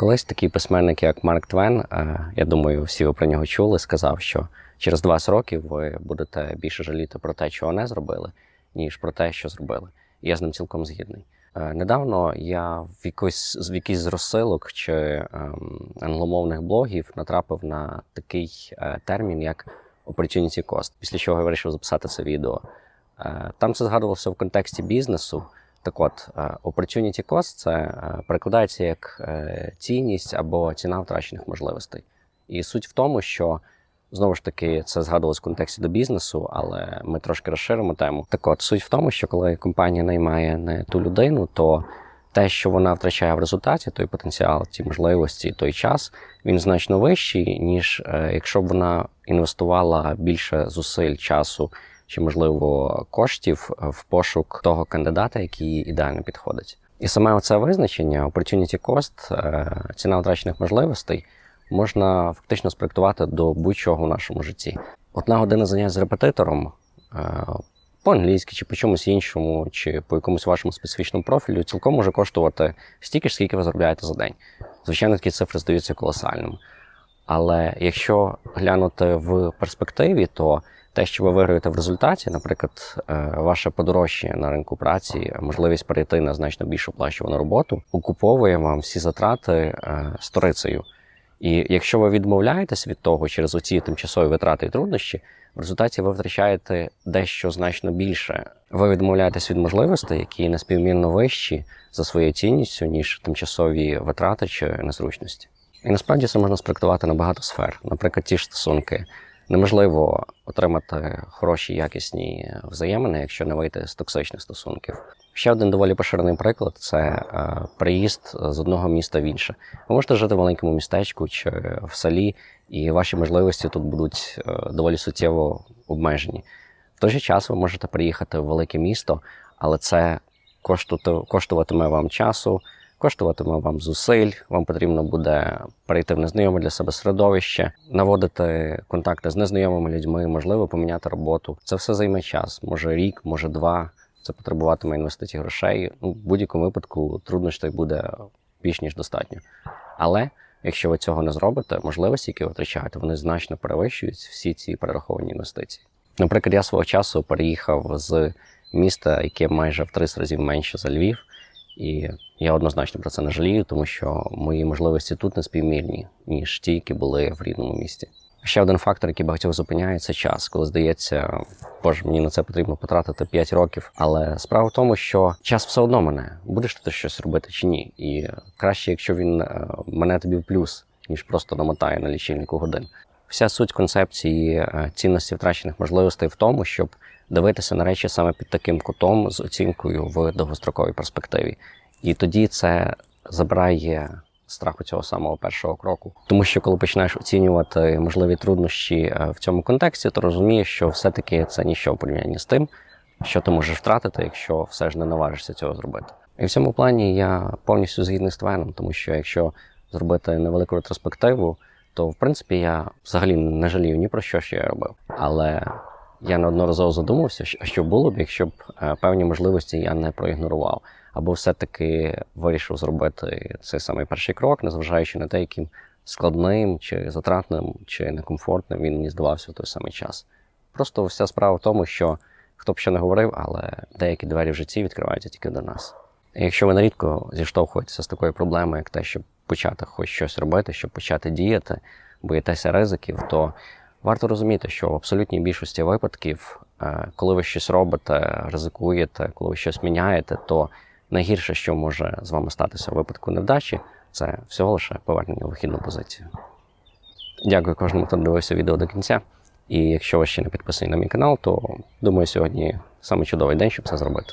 Колись такий письменник, як Марк Твен, е, я думаю, всі ви про нього чули, сказав, що через 20 років ви будете більше жаліти про те, чого не зробили, ніж про те, що зробили. І я з ним цілком згідний. Е, Недавно я в якийсь, в якийсь з розсилок чи ем, англомовних блогів натрапив на такий е, термін, як opportunity cost, після чого я вирішив записати це відео. Е, Там це згадувалося в контексті бізнесу. Так от, е, opportunity cost – це перекладається як е, цінність або ціна втрачених можливостей. І суть в тому, що знову ж таки це згадувалось в контексті до бізнесу, але ми трошки розширимо тему. Так от, суть в тому, що коли компанія наймає не ту людину, то те, що вона втрачає в результаті, той потенціал, ті можливості, той час, він значно вищий, ніж е, якщо б вона інвестувала більше зусиль, часу чи, можливо, коштів е, в пошук того кандидата, який ідеально підходить. І саме оце визначення opportunity cost, е, ціна втрачених можливостей, можна фактично спроектувати до будь-чого в нашому житті. Одна година занять з репетитором е, по-англійськи, чи по чомусь іншому, чи по якомусь вашому специфічному профілю, цілком може коштувати стільки ж, скільки ви заробляєте за день. Звичайно, такі цифри здаються колосальними. Але якщо глянути в перспективі, то те, що ви виграєте в результаті, наприклад, е, ваше подорожчання на ринку праці, можливість перейти на значно більш оплачувану роботу, окуповує вам всі затрати е, сторицею. І якщо ви відмовляєтесь від того через оці тимчасові витрати і труднощі, в результаті ви втрачаєте дещо значно більше. Ви відмовляєтесь від можливостей, які неспівмірно вищі за своєю цінністю, ніж тимчасові витрати чи незручності. І насправді це можна спроектувати на багато сфер. Наприклад, ті ж стосунки. Неможливо отримати хороші якісні взаємини, якщо не вийти з токсичних стосунків. Ще один доволі поширений приклад це е, приїзд з одного міста в інше. Ви можете жити в маленькому містечку чи в селі, і ваші можливості тут будуть е, доволі суттєво обмежені. В той же час ви можете приїхати в велике місто, але це коштувати- коштуватиме вам часу, коштуватиме вам зусиль. Вам потрібно буде перейти в незнайоме для себе середовище, наводити контакти з незнайомими людьми, можливо, поміняти роботу. Це все займе час, може рік, може два. Це потребуватиме інвестицій грошей. Ну, в будь-якому випадку труднощів буде більш ніж достатньо. Але якщо ви цього не зробите, можливості, які ви втрачаєте, вони значно перевищують всі ці перераховані інвестиції. Наприклад, я свого часу переїхав з міста, яке майже в 30 разів менше за Львів, і я однозначно про це не жалію, тому що мої можливості тут не співмірні, ніж ті, які були в рідному місті. Ще один фактор, який багатьох зупиняє, це час, коли здається, боже, мені на це потрібно потратити 5 років. Але справа в тому, що час все одно мене. Будеш ти щось робити чи ні? І краще, якщо він е, мене тобі в плюс, ніж просто намотає на лічильнику годин. Вся суть концепції е, цінності втрачених можливостей в тому, щоб дивитися на речі саме під таким кутом з оцінкою в довгостроковій перспективі. І тоді це забирає страху цього самого першого кроку. Тому що коли починаєш оцінювати можливі труднощі е, в цьому контексті, то розумієш, що все-таки це ніщо в порівнянні з тим, що ти можеш втратити, якщо все ж не наважишся цього зробити. І в цьому плані я повністю згідний з Твеном, тому що якщо зробити невелику ретроспективу, то в принципі я взагалі не жалію ні про що, що я робив. Але я неодноразово задумався, що- було б, якщо б е, певні можливості я не проігнорував, або все-таки вирішив зробити цей самий перший крок, незважаючи на те, яким складним чи затратним, чи некомфортним він мені здавався в той самий час. Просто вся справа в тому, що хто б що не говорив, але деякі двері в житті відкриваються тільки до нас. І якщо ви нерідко зіштовхуєтеся з такою проблемою, як те, щоб почати хоч щось робити, щоб почати діяти, боїтеся ризиків, то варто розуміти, що в абсолютній більшості випадків, е, коли ви щось робите, ризикуєте, коли ви щось міняєте, то найгірше, що може з вами статися в випадку невдачі, це всього лише повернення в вихідну позицію. Дякую кожному, хто дивився відео до кінця. І якщо ви ще не підписані на мій канал, то думаю, сьогодні саме чудовий день, щоб це зробити.